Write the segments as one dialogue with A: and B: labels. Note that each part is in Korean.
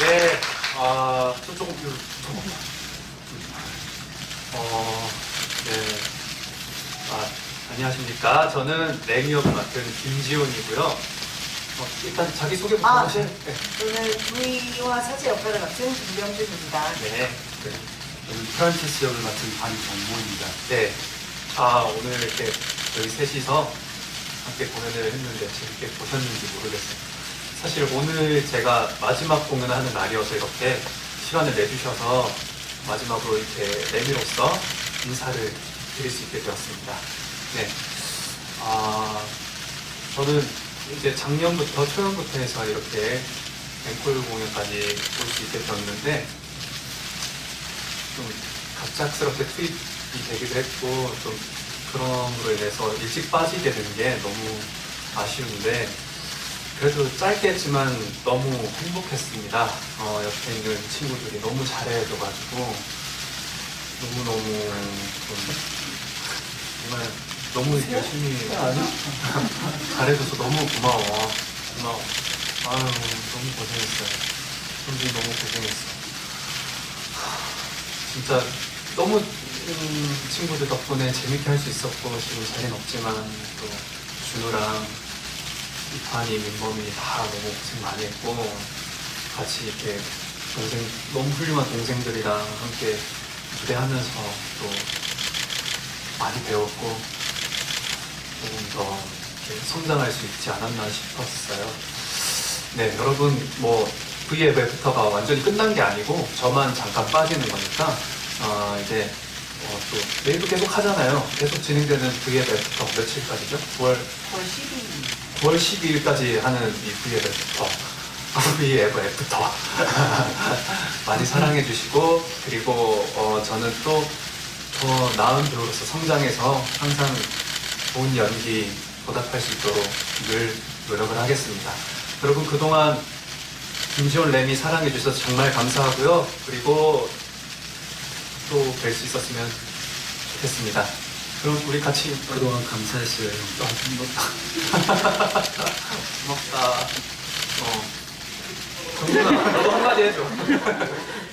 A: 네, 아, 또 조금, 좀, 어, 네. 아, 안녕하십니까. 저는 레미역을 맡은 김지훈이고요. 어, 일단 자기소개부터
B: 아,
A: 하시
B: 네. 저는 부이와 사제 역할을 맡은 김병준입니다.
A: 네. 네.
C: 저는 프란치스 역을 맡은 반정모입니다.
A: 네. 아, 오늘 이렇게 저희 셋이서 함께 공연을 했는데 재밌게 보셨는지 모르겠어요. 사실 오늘 제가 마지막 공연을 하는 날이어서 이렇게 시간을 내주셔서 마지막으로 이렇게 레미로서 인사를 드릴 수 있게 되었습니다. 네. 아, 저는 이제 작년부터, 초연부터 해서 이렇게 앵콜 공연까지 볼 수 있게 되었는데, 좀 갑작스럽게 투입이 되기도 했고 좀 그런 으로 인해서 일찍 빠지게 된 게 너무 아쉬운데 그래도 짧게 했지만 너무 행복했습니다. 어, 옆에 있는 친구들이 너무 잘해줘가지고 너무너무 좀 정말 너무 열심히 잘해줘서 너무 고마워. 고마워. 아유 너무 고생했어요. 선생님 너무 고생했어. 진짜 너무 음, 친구들 덕분에 재밌게 할 수 있었고 지금 자리는 없지만 또 준우랑 이판이 민범이 다 너무 고생 많이 했고 같이 이렇게 동생 너무 훌륭한 동생들이랑 함께 무대하면서 또 많이 배웠고 조금 더 이렇게 성장할 수 있지 않았나 싶었어요. 네, 여러분 뭐 V앱 애프터가 완전히 끝난 게 아니고 저만 잠깐 빠지는 거니까 어, 이제 어, 또 내일도 계속 하잖아요. 계속 진행되는 애프터 며칠까지죠? 9월
B: 9월 12일.
A: 9월 12일까지 하는 이 애프터 V앱 애프터 많이 사랑해 주시고 그리고 어, 저는 또 더 나은 배우로서 성장해서 항상 좋은 연기 보답할 수 있도록 늘 노력을 하겠습니다. 여러분 그동안 김지원 램이 사랑해 주셔서 정말 감사하고요. 그리고 또 뵐 수 있었으면 좋겠습니다. 그럼 우리 같이
C: 그동안 감사했어요. 형.
A: 고맙다. 어. 정준아, 너도 한마디 해줘.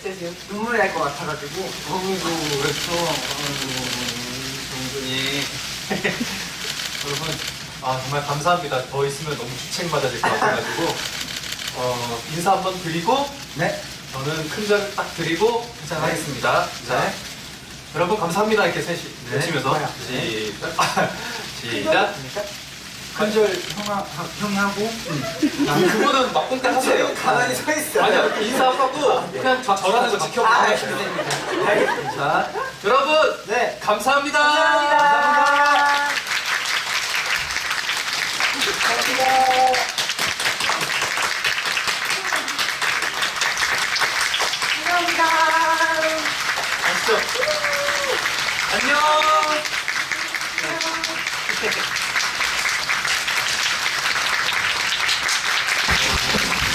B: 제가 지금 눈물 날것 같아가지고.
A: 어이구, 그랬어. 아이고, 정준이. 여러분, 아, 정말 감사합니다. 더 있으면 너무 주책맞아질 것 같아가지고, 어, 인사 한번 드리고,
C: 네.
A: 저는 큰 절 딱 드리고, 퇴장하겠습니다. 자, 여러분, 감사합니다. 이렇게 셋이
C: 네.
A: 외치면서.
B: 뭐야?
A: 시작. 시작.
C: 큰절 형아, 형이 하고
A: 그거는 막공 때 하세요.
B: 가만히 서 있어요.
A: 아니요, 인사하고 그냥 저- 저라는 거
B: 아,
A: 지켜보고.
B: 알겠습니다. 알겠습니다.
A: 자, 여러분,
B: 네. 감사합니다. 감사합니다. 감사합니다.
A: 아시죠? 안녕.